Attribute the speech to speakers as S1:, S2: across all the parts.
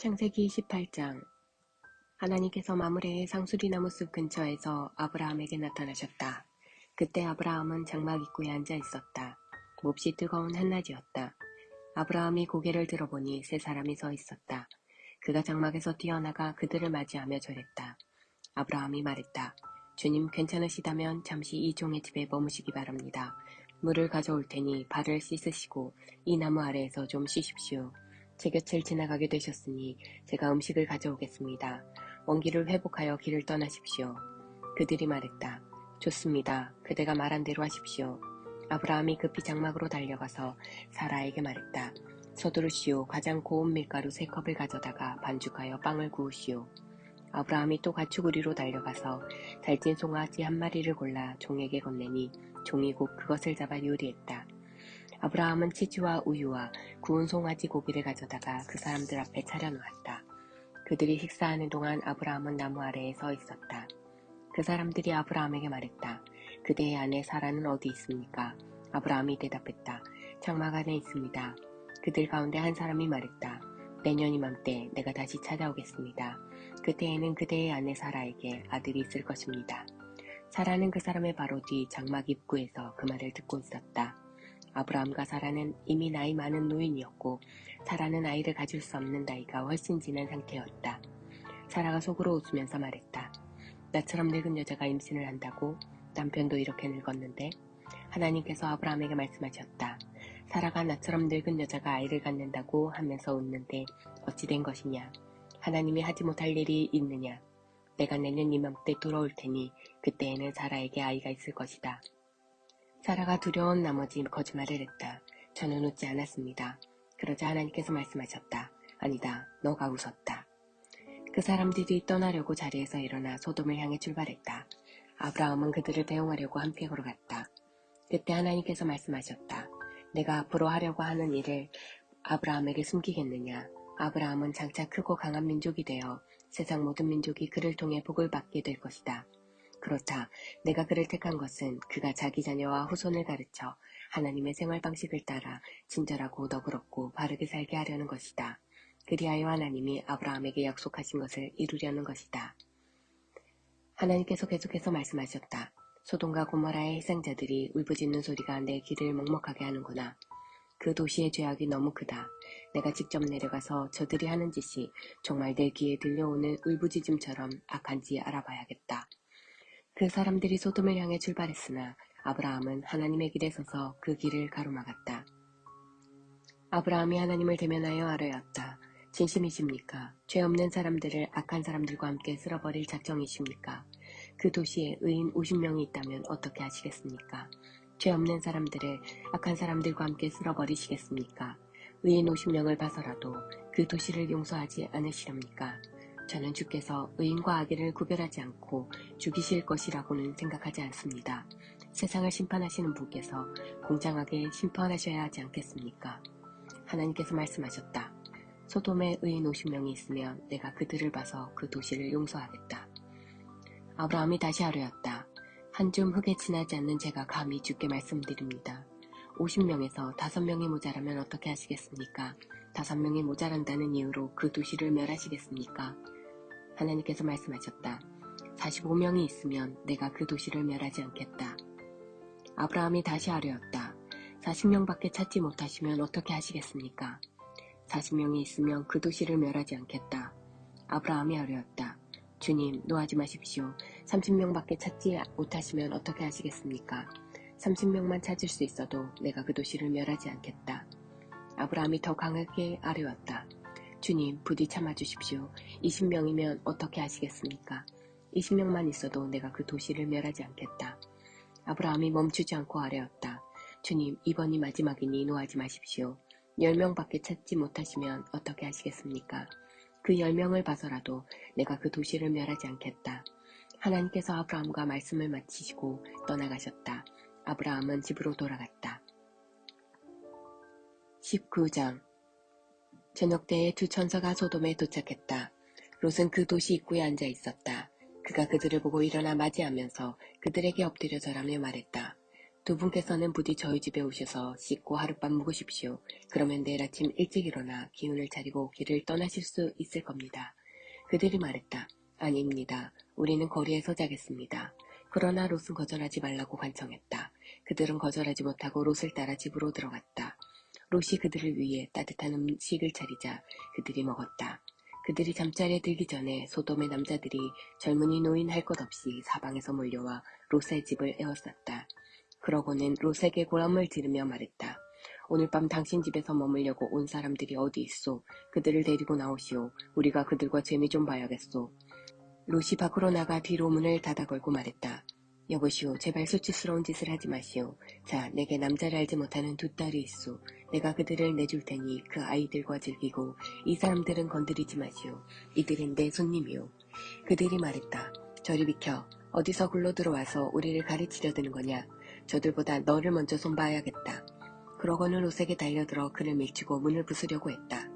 S1: 창세기 18장 하나님께서 마므레의 상수리 나무 숲 근처에서 아브라함에게 나타나셨다. 그때 아브라함은 장막 입구에 앉아 있었다. 몹시 뜨거운 한낮이었다. 아브라함이 고개를 들어보니 세 사람이 서 있었다. 그가 장막에서 뛰어나가 그들을 맞이하며 절했다. 아브라함이 말했다. 주님 괜찮으시다면 잠시 이 종의 집에 머무시기 바랍니다. 물을 가져올 테니 발을 씻으시고 이 나무 아래에서 좀 쉬십시오. 제 곁을 지나가게 되셨으니 제가 음식을 가져오겠습니다. 원기를 회복하여 길을 떠나십시오. 그들이 말했다. 좋습니다. 그대가 말한 대로 하십시오. 아브라함이 급히 장막으로 달려가서 사라에게 말했다. 서두르시오. 가장 고운 밀가루 세 컵을 가져다가 반죽하여 빵을 구우시오. 아브라함이 또 가축우리로 달려가서 달진 송아지 한 마리를 골라 종에게 건네니 종이 곧 그것을 잡아 요리했다. 아브라함은 치즈와 우유와 구운 송아지 고기를 가져다가 그 사람들 앞에 차려놓았다. 그들이 식사하는 동안 아브라함은 나무 아래에 서 있었다. 그 사람들이 아브라함에게 말했다. 그대의 아내 사라는 어디 있습니까? 아브라함이 대답했다. 장막 안에 있습니다. 그들 가운데 한 사람이 말했다. 내년 이맘때 내가 다시 찾아오겠습니다. 그때에는 그대의 아내 사라에게 아들이 있을 것입니다. 사라는 그 사람의 바로 뒤 장막 입구에서 그 말을 듣고 있었다. 아브라함과 사라는 이미 나이 많은 노인이었고 사라는 아이를 가질 수 없는 나이가 훨씬 지난 상태였다. 사라가 속으로 웃으면서 말했다. 나처럼 늙은 여자가 임신을 한다고 남편도 이렇게 늙었는데 하나님께서 아브라함에게 말씀하셨다. 사라가 나처럼 늙은 여자가 아이를 갖는다고 하면서 웃는데 어찌 된 것이냐. 하나님이 하지 못할 일이 있느냐. 내가 내년 이맘때 돌아올 테니 그때에는 사라에게 아이가 있을 것이다. 사라가 두려운 나머지 거짓말을 했다. 저는 웃지 않았습니다. 그러자 하나님께서 말씀하셨다. 아니다. 너가 웃었다. 그 사람들이 떠나려고 자리에서 일어나 소돔을 향해 출발했다. 아브라함은 그들을 배웅하려고 함께 걸어갔다. 그때 하나님께서 말씀하셨다. 내가 앞으로 하려고 하는 일을 아브라함에게 숨기겠느냐. 아브라함은 장차 크고 강한 민족이 되어 세상 모든 민족이 그를 통해 복을 받게 될 것이다. 그렇다. 내가 그를 택한 것은 그가 자기 자녀와 후손을 가르쳐 하나님의 생활 방식을 따라 친절하고 너그럽고 바르게 살게 하려는 것이다. 그리하여 하나님이 아브라함에게 약속하신 것을 이루려는 것이다. 하나님께서 계속해서 말씀하셨다. 소돔과 고모라의 희생자들이 울부짖는 소리가 내 귀를 먹먹하게 하는구나. 그 도시의 죄악이 너무 크다. 내가 직접 내려가서 저들이 하는 짓이 정말 내 귀에 들려오는 울부짖음처럼 악한지 알아봐야겠다. 그 사람들이 소돔을 향해 출발했으나 아브라함은 하나님의 길에 서서 그 길을 가로막았다. 아브라함이 하나님을 대면하여 아뢰었다. 진심이십니까? 죄 없는 사람들을 악한 사람들과 함께 쓸어버릴 작정이십니까? 그 도시에 의인 50명이 있다면 어떻게 하시겠습니까? 죄 없는 사람들을 악한 사람들과 함께 쓸어버리시겠습니까? 의인 50명을 봐서라도 그 도시를 용서하지 않으시렵니까? 저는 주께서 의인과 악인을 구별하지 않고 죽이실 것이라고는 생각하지 않습니다. 세상을 심판하시는 분께서 공정하게 심판하셔야 하지 않겠습니까? 하나님께서 말씀하셨다. 소돔에 의인 50명이 있으면 내가 그들을 봐서 그 도시를 용서하겠다. 아브라함이 다시 하려였다. 한 줌 흙에 지나지 않는 제가 감히 주께 말씀드립니다. 50명에서 5명이 모자라면 어떻게 하시겠습니까? 5명이 모자란다는 이유로 그 도시를 멸하시겠습니까? 하나님께서 말씀하셨다. 45명이 있으면 내가 그 도시를 멸하지 않겠다. 아브라함이 다시 하려였다. 40명밖에 찾지 못하시면 어떻게 하시겠습니까? 40명이 있으면 그 도시를 멸하지 않겠다. 아브라함이 하려였다. 주님, 노하지 마십시오. 30명밖에 찾지 못하시면 어떻게 하시겠습니까? 30명만 찾을 수 있어도 내가 그 도시를 멸하지 않겠다. 아브라함이 더 강하게 아뢰었다. 주님, 부디 참아주십시오. 20명이면 어떻게 하시겠습니까? 20명만 있어도 내가 그 도시를 멸하지 않겠다. 아브라함이 멈추지 않고 아뢰었다. 주님, 이번이 마지막이니 노하지 마십시오. 10명밖에 찾지 못하시면 어떻게 하시겠습니까? 그 10명을 봐서라도 내가 그 도시를 멸하지 않겠다. 하나님께서 아브라함과 말씀을 마치시고 떠나가셨다. 아브라함은 집으로 돌아갔다. 19장 저녁 때에 두 천사가 소돔에 도착했다. 롯은 그 도시 입구에 앉아 있었다. 그가 그들을 보고 일어나 맞이하면서 그들에게 엎드려 절하며 말했다. 두 분께서는 부디 저희 집에 오셔서 씻고 하룻밤 묵으십시오. 그러면 내일 아침 일찍 일어나 기운을 차리고 길을 떠나실 수 있을 겁니다. 그들이 말했다. 아닙니다. 우리는 거리에서 자겠습니다. 그러나 롯은 거절하지 말라고 관청했다. 그들은 거절하지 못하고 롯을 따라 집으로 들어갔다. 롯이 그들을 위해 따뜻한 음식을 차리자 그들이 먹었다. 그들이 잠자리에 들기 전에 소돔의 남자들이 젊은이 노인 할 것 없이 사방에서 몰려와 롯의 집을 에워쌌다. 그러고는 롯에게 고함을 지르며 말했다. 오늘 밤 당신 집에서 머물려고 온 사람들이 어디 있소? 그들을 데리고 나오시오. 우리가 그들과 재미 좀 봐야겠소. 롯이 밖으로 나가 뒤로 문을 닫아 걸고 말했다. 여보시오, 제발 수치스러운 짓을 하지 마시오. 자, 내게 남자를 알지 못하는 두 딸이 있소. 내가 그들을 내줄 테니 그 아이들과 즐기고 이 사람들은 건드리지 마시오. 이들은 내 손님이오. 그들이 말했다. 저리 비켜. 어디서 굴러 들어와서 우리를 가르치려 드는 거냐. 저들보다 너를 먼저 손봐야겠다. 그러고는 롯에게 달려들어 그를 밀치고 문을 부수려고 했다.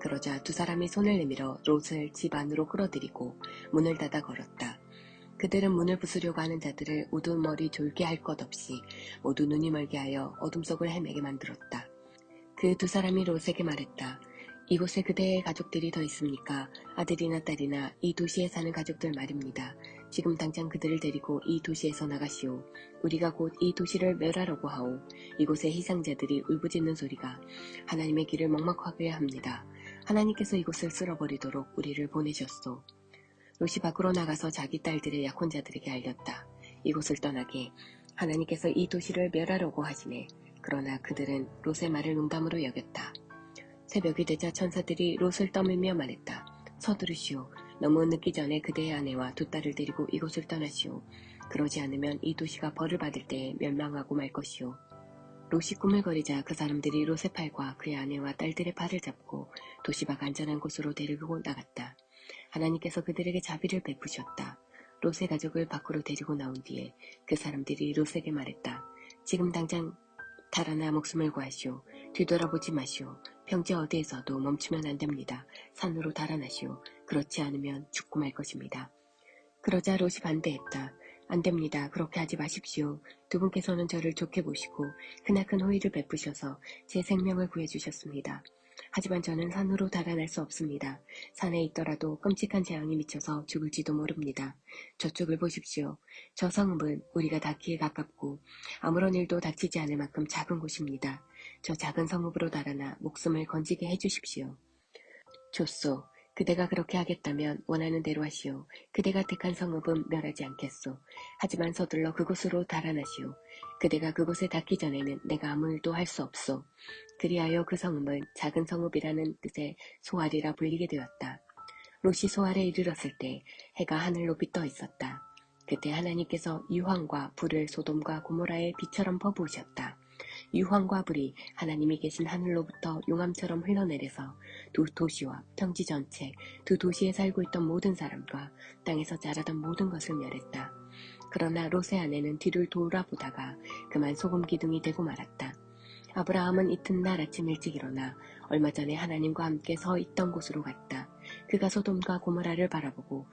S1: 그러자 두 사람이 손을 내밀어 롯을 집 안으로 끌어들이고 문을 닫아 걸었다. 그들은 문을 부수려고 하는 자들을 우두머리 졸게 할 것 없이 모두 눈이 멀게 하여 어둠 속을 헤매게 만들었다. 그 두 사람이 롯에게 말했다. 이곳에 그대의 가족들이 더 있습니까? 아들이나 딸이나 이 도시에 사는 가족들 말입니다. 지금 당장 그들을 데리고 이 도시에서 나가시오. 우리가 곧 이 도시를 멸하려고 하오. 이곳의 희생자들이 울부짖는 소리가 하나님의 길을 먹먹하게 합니다. 하나님께서 이곳을 쓸어버리도록 우리를 보내셨소. 롯이 밖으로 나가서 자기 딸들의 약혼자들에게 알렸다. 이곳을 떠나게 하나님께서 이 도시를 멸하려고 하시네. 그러나 그들은 롯의 말을 농담으로 여겼다. 새벽이 되자 천사들이 롯을 떠밀며 말했다. 서두르시오. 너무 늦기 전에 그대의 아내와 두 딸을 데리고 이곳을 떠나시오. 그러지 않으면 이 도시가 벌을 받을 때에 멸망하고 말 것이오. 롯이 꾸물거리자 그 사람들이 롯의 팔과 그의 아내와 딸들의 팔을 잡고 도시 밖 안전한 곳으로 데리고 나갔다. 하나님께서 그들에게 자비를 베푸셨다. 롯의 가족을 밖으로 데리고 나온 뒤에 그 사람들이 롯에게 말했다. 지금 당장 달아나 목숨을 구하시오. 뒤돌아보지 마시오. 평지 어디에서도 멈추면 안 됩니다. 산으로 달아나시오. 그렇지 않으면 죽고 말 것입니다. 그러자 롯이 반대했다. 안 됩니다. 그렇게 하지 마십시오. 두 분께서는 저를 좋게 보시고 크나큰 호의를 베푸셔서 제 생명을 구해주셨습니다. 하지만 저는 산으로 달아날 수 없습니다. 산에 있더라도 끔찍한 재앙이 미쳐서 죽을지도 모릅니다. 저쪽을 보십시오. 저 성읍은 우리가 닿기에 가깝고 아무런 일도 닥치지 않을 만큼 작은 곳입니다. 저 작은 성읍으로 달아나 목숨을 건지게 해주십시오. 좋소. 그대가 그렇게 하겠다면 원하는 대로 하시오. 그대가 택한 성읍은 멸하지 않겠소. 하지만 서둘러 그곳으로 달아나시오. 그대가 그곳에 닿기 전에는 내가 아무 일도 할 수 없소. 그리하여 그 성읍은 작은 성읍이라는 뜻의 소알이라 불리게 되었다. 롯이 소알에 이르렀을 때 해가 하늘 높이 떠 있었다. 그때 하나님께서 유황과 불을 소돔과 고모라의 비처럼 퍼부으셨다. 유황과 불이 하나님이 계신 하늘로부터 용암처럼 흘러내려서 두 도시와 평지 전체, 두 도시에 살고 있던 모든 사람과 땅에서 자라던 모든 것을 멸했다. 그러나 롯의 아내는 뒤를 돌아보다가 그만 소금 기둥이 되고 말았다. 아브라함은 이튿날 아침 일찍 일어나 얼마 전에 하나님과 함께 서 있던 곳으로 갔다. 그가 소돔과 고모라를 바라보고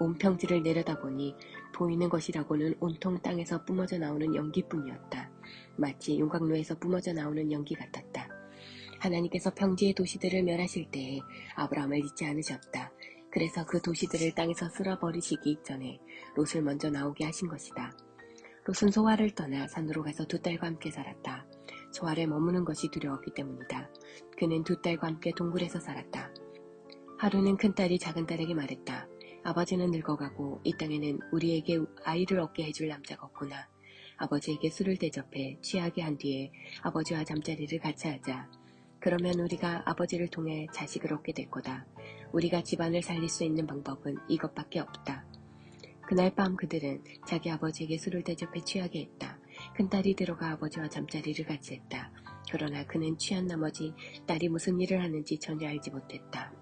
S1: 온 평지를 내려다보니 보이는 것이라고는 온통 땅에서 뿜어져 나오는 연기뿐이었다. 마치 용광로에서 뿜어져 나오는 연기 같았다. 하나님께서 평지의 도시들을 멸하실 때에 아브라함을 잊지 않으셨다. 그래서 그 도시들을 땅에서 쓸어버리시기 전에 롯을 먼저 나오게 하신 것이다. 롯은 소화를 떠나 산으로 가서 두 딸과 함께 살았다. 소아에 머무는 것이 두려웠기 때문이다. 그는 두 딸과 함께 동굴에서 살았다. 하루는 큰딸이 작은딸에게 말했다. 아버지는 늙어가고 이 땅에는 우리에게 아이를 얻게 해줄 남자가 없구나. 아버지에게 술을 대접해 취하게 한 뒤에 아버지와 잠자리를 같이 하자. 그러면 우리가 아버지를 통해 자식을 얻게 될 거다. 우리가 집안을 살릴 수 있는 방법은 이것밖에 없다. 그날 밤 그들은 자기 아버지에게 술을 대접해 취하게 했다. 큰딸이 들어가 아버지와 잠자리를 같이 했다. 그러나 그는 취한 나머지 딸이 무슨 일을 하는지 전혀 알지 못했다.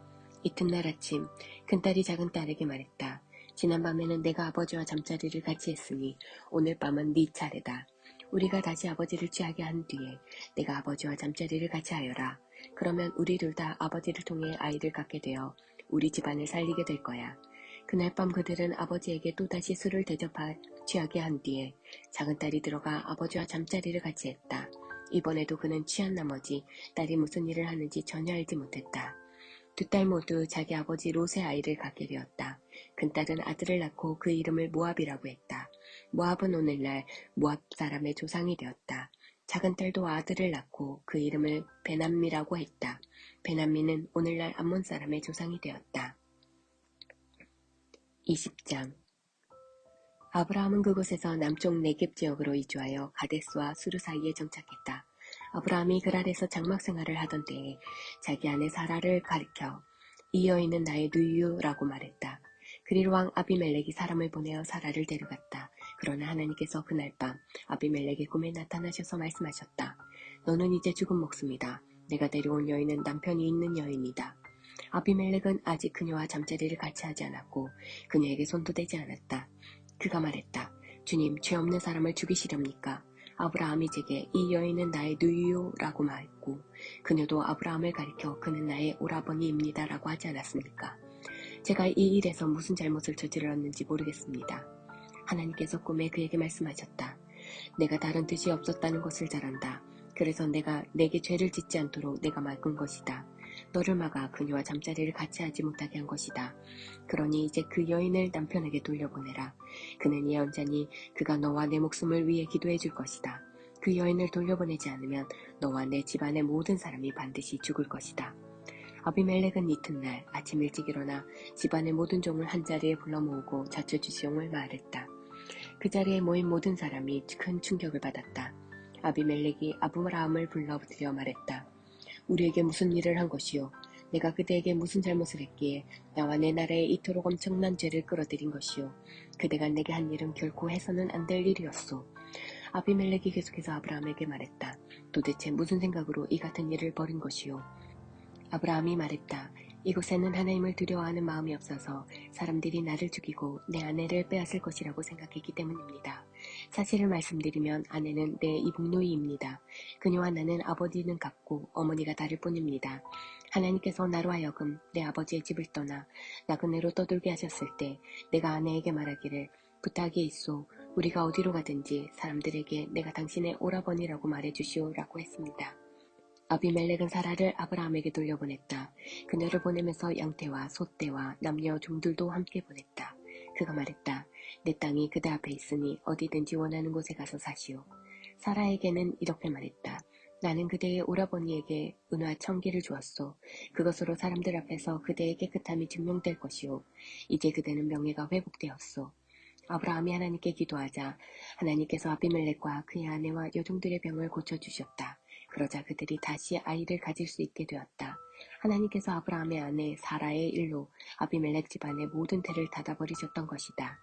S1: 이튿날 아침 큰딸이 작은 딸에게 말했다. 지난밤에는 내가 아버지와 잠자리를 같이 했으니 오늘 밤은 네 차례다. 우리가 다시 아버지를 취하게 한 뒤에 내가 아버지와 잠자리를 같이 하여라. 그러면 우리 둘 다 아버지를 통해 아이를 갖게 되어 우리 집안을 살리게 될 거야. 그날 밤 그들은 아버지에게 또다시 술을 대접하 취하게 한 뒤에 작은 딸이 들어가 아버지와 잠자리를 같이 했다. 이번에도 그는 취한 나머지 딸이 무슨 일을 하는지 전혀 알지 못했다. 두 딸 모두 자기 아버지 롯의 아이를 갖게 되었다. 큰딸은 아들을 낳고 그 이름을 모압이라고 했다. 모압은 오늘날 모압 사람의 조상이 되었다. 작은 딸도 아들을 낳고 그 이름을 베남미라고 했다. 베남미는 오늘날 암몬 사람의 조상이 되었다. 20장 아브라함은 그곳에서 남쪽 네겝 지역으로 이주하여 가데스와 수르 사이에 정착했다. 아브라함이 그랄에서 장막 생활을 하던 때에 자기 아내 사라를 가리켜 이 여인은 나의 누유라고 말했다. 그리로 왕 아비멜렉이 사람을 보내어 사라를 데려갔다. 그러나 하나님께서 그날 밤 아비멜렉의 꿈에 나타나셔서 말씀하셨다. 너는 이제 죽은 목숨이다. 내가 데려온 여인은 남편이 있는 여인이다. 아비멜렉은 아직 그녀와 잠자리를 같이 하지 않았고 그녀에게 손도 대지 않았다. 그가 말했다. 주님, 죄 없는 사람을 죽이시렵니까? 아브라함이 제게 이 여인은 나의 누유요라고 말했고 그녀도 아브라함을 가리켜 그는 나의 오라버니입니다라고 하지 않았습니까? 제가 이 일에서 무슨 잘못을 저질렀는지 모르겠습니다. 하나님께서 꿈에 그에게 말씀하셨다. 내가 다른 뜻이 없었다는 것을 잘한다. 그래서 내가 내게 죄를 짓지 않도록 내가 막은 것이다. 너를 막아 그녀와 잠자리를 같이 하지 못하게 한 것이다. 그러니 이제 그 여인을 남편에게 돌려보내라. 그는 예언자니 그가 너와 내 목숨을 위해 기도해 줄 것이다. 그 여인을 돌려보내지 않으면 너와 내 집안의 모든 사람이 반드시 죽을 것이다. 아비멜렉은 이튿날 아침 일찍 일어나 집안의 모든 종을 한자리에 불러 모으고 자초지종을 말했다. 그 자리에 모인 모든 사람이 큰 충격을 받았다. 아비멜렉이 아브라함을 불러들여 말했다. 우리에게 무슨 일을 한 것이요? 내가 그대에게 무슨 잘못을 했기에 나와 내 나라에 이토록 엄청난 죄를 끌어들인 것이요. 그대가 내게 한 일은 결코 해서는 안 될 일이었소. 아비멜렉이 계속해서 아브라함에게 말했다. 도대체 무슨 생각으로 이 같은 일을 벌인 것이요. 아브라함이 말했다. 이곳에는 하나님을 두려워하는 마음이 없어서 사람들이 나를 죽이고 내 아내를 빼앗을 것이라고 생각했기 때문입니다. 사실을 말씀드리면 아내는 내 이북노이입니다. 그녀와 나는 아버지는 같고 어머니가 다를 뿐입니다. 하나님께서 나로 하여금 내 아버지의 집을 떠나 나그네로 떠돌게 하셨을 때 내가 아내에게 말하기를 부탁이 있소 우리가 어디로 가든지 사람들에게 내가 당신의 오라버니라고 말해 주시오라고 했습니다. 아비멜렉은 사라를 아브라함에게 돌려보냈다. 그녀를 보내면서 양떼와 소떼와 남녀 종들도 함께 보냈다. 그가 말했다. 내 땅이 그대 앞에 있으니 어디든지 원하는 곳에 가서 사시오. 사라에게는 이렇게 말했다. 나는 그대의 오라버니에게 은화 천 개를 주었소. 그것으로 사람들 앞에서 그대의 깨끗함이 증명될 것이오. 이제 그대는 명예가 회복되었소. 아브라함이 하나님께 기도하자 하나님께서 아비멜렉과 그의 아내와 여종들의 병을 고쳐주셨다. 그러자 그들이 다시 아이를 가질 수 있게 되었다. 하나님께서 아브라함의 아내 사라의 일로 아비멜렉 집안의 모든 태를 닫아버리셨던 것이다.